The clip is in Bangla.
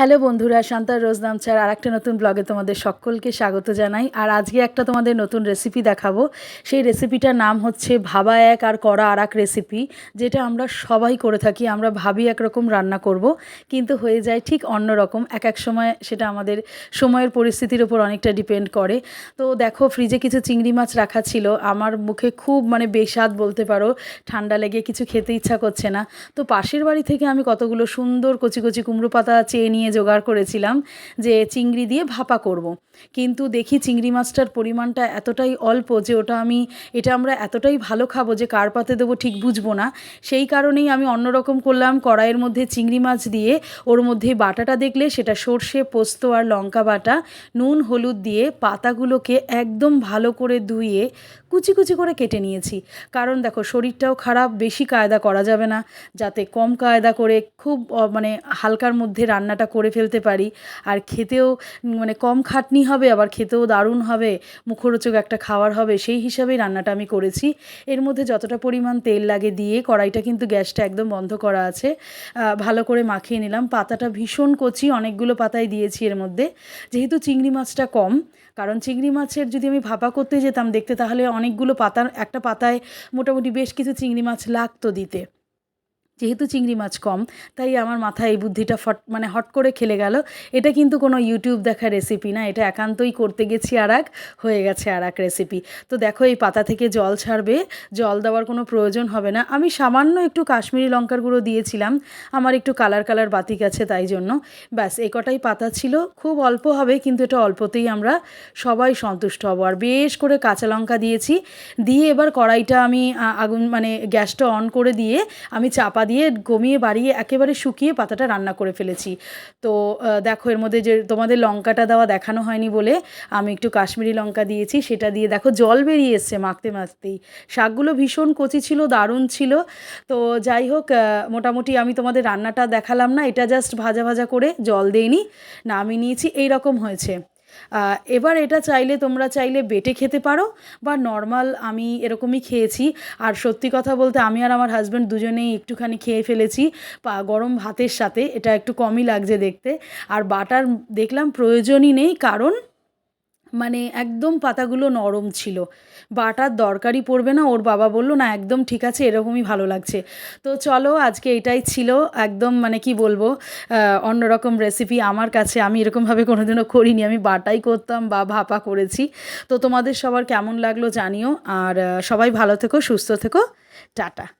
হ্যালো বন্ধুরা, শান্তার রোজনামচার আর একটা নতুন ব্লগে তোমাদের সকলকে স্বাগত জানাই। আর আজকে একটা তোমাদের নতুন রেসিপি দেখাবো। সেই রেসিপিটার নাম হচ্ছে ভাবা এক আর করা আর এক রেসিপি যেটা আমরা সবাই করে থাকি, আমরা ভাবি একরকম রান্না করব, কিন্তু হয়ে যায় ঠিক অন্য রকম। এক এক সময় সেটা আমাদের সময়ের পরিস্থিতির ওপর অনেকটা ডিপেন্ড করে। তো দেখো ফ্রিজে কিছু চিংড়ি মাছ রাখা ছিল। আমার মুখে খুব মানে বেস্বাদ বলতে পারো, ঠান্ডা লেগে কিছু খেতে ইচ্ছা করছে না। তো পাশের বাড়ি থেকে আমি কতগুলো সুন্দর কচি কচি কুমড়ো পাতা চেয়ে নিয়ে জোগাড় করেছিলাম যে চিংড়ি দিয়ে ভাপা করব। কিন্তু দেখি চিংড়ি মাছটার পরিমাণটা এতটাই অল্প যে ওটা আমি, এটা আমরা এতটাই ভালো খাব যে কার পাতে দেবো ঠিক বুঝব না। সেই কারণেই আমি অন্যরকম করলাম কড়াইয়ের মধ্যে চিংড়ি মাছ দিয়ে। ওর মধ্যে বাটাটা দেখলে সেটা সর্ষে, পোস্ত আর লঙ্কা বাটা, নুন, হলুদ দিয়ে পাতাগুলোকে একদম ভালো করে ধুয়ে কুচি কুচি করে কেটে নিয়েছি। কারণ দেখো শরীরটাও খারাপ, বেশি কায়দা করা যাবে না। যাতে কম কায়দা করে খুব মানে হালকার মধ্যে রান্নাটা করে ফেলতে পারি। আর খেতেও মানে কম খাটনি হবে, আবার খেতেও দারুণ হবে, মুখরোচক একটা খাওয়ার হবে, সেই হিসাবেই রান্নাটা আমি করেছি। এর মধ্যে যতটা পরিমাণ তেল লাগে দিয়ে কড়াইটা কিন্তু গ্যাসটা একদম বন্ধ করা আছে। ভালো করে মাখিয়ে নিলাম। পাতাটা ভীষণ কচি, অনেকগুলো পাতাই দিয়েছি এর মধ্যে। যেহেতু চিংড়ি মাছটা কম, কারণ চিংড়ি মাছের যদি আমি ভাপা করতে যেতাম দেখতে, তাহলে অনেকগুলো পাতার একটা পাতায় মোটামুটি বেশ কিছু চিংড়ি মাছ লাগতো দিতে। যেহেতু চিংড়ি মাছ কম, তাই আমার মাথায় এই বুদ্ধিটা ফট মানে হট করে খেলে গেল। এটা কিন্তু কোনো ইউটিউব দেখা রেসিপি না, এটা একান্তই করতে গেছি আর এক হয়ে গেছে আর এক রেসিপি তো দেখো, এই পাতা থেকে জল ছাড়বে, জল দেওয়ার কোনো প্রয়োজন হবে না। আমি সামান্য একটু কাশ্মীরি লঙ্কার গুঁড়ো দিয়েছিলাম, আমার একটু কালার কালার বাতিক আছে তাই জন্য। ব্যাস এই কটাই পাতা ছিল, খুব অল্প হবে, কিন্তু এটা অল্পতেই আমরা সবাই সন্তুষ্ট হব। আর বেশ করে কাঁচা লঙ্কা দিয়েছি, দিয়ে এবার কড়াইটা আমি আগুন মানে গ্যাসটা অন করে দিয়ে আমি চাপা দিয়ে গমিয়ে বাড়িয়ে একেবারে শুকিয়ে পাতাটা রান্না করে ফেলেছি। তো দেখো, এর মধ্যে যে তোমাদের লঙ্কাটা দেওয়া দেখানো হয়নি বলে আমি একটু কাশ্মীরি লঙ্কা দিয়েছি, সেটা দিয়ে দেখো জল বেরিয়ে এসছে মাখতে মাখতেই। শাকগুলো ভীষণ কচি ছিল, দারুণ ছিল। তো যাই হোক মোটামুটি আমি তোমাদের রান্নাটা দেখালাম না, এটা জাস্ট ভাজা ভাজা করে জল দেইনি, নামিয়ে নিয়েছি এই রকম হয়েছে। এবার এটা চাইলে তোমরা চাইলে বেটে খেতে পারো, বা নর্মাল আমি এরকমই খেয়েছি। আর সত্যি কথা বলতে আমি আর আমার হাজব্যান্ড দুজনেই একটুখানি খেয়ে ফেলেছি, পা- গরম ভাতের সাথে। এটা একটু কমই লাগছে দেখতে। আর বাটার দেখলাম প্রয়োজনই নেই, কারণ মানে একদম পাতাগুলো নরম ছিল। বাটার দরকারই পড়বে না, ওর বাবা বলল, না, একদম ঠিক আছে, এরকমই ভালো লাগছে। তো চলো, আজকে এটাই ছিল, একদম মানে কি বলব অন্যরকম রেসিপি আমার কাছে, আমি এরকমভাবে কোনোদিনও করিনি, আমি বাটাই করতাম বা ভাপা করেছি। তো তোমাদের সবার কেমন লাগল জানিও, আর সবাই ভালো থেকো, সুস্থ থেকো, টাটা।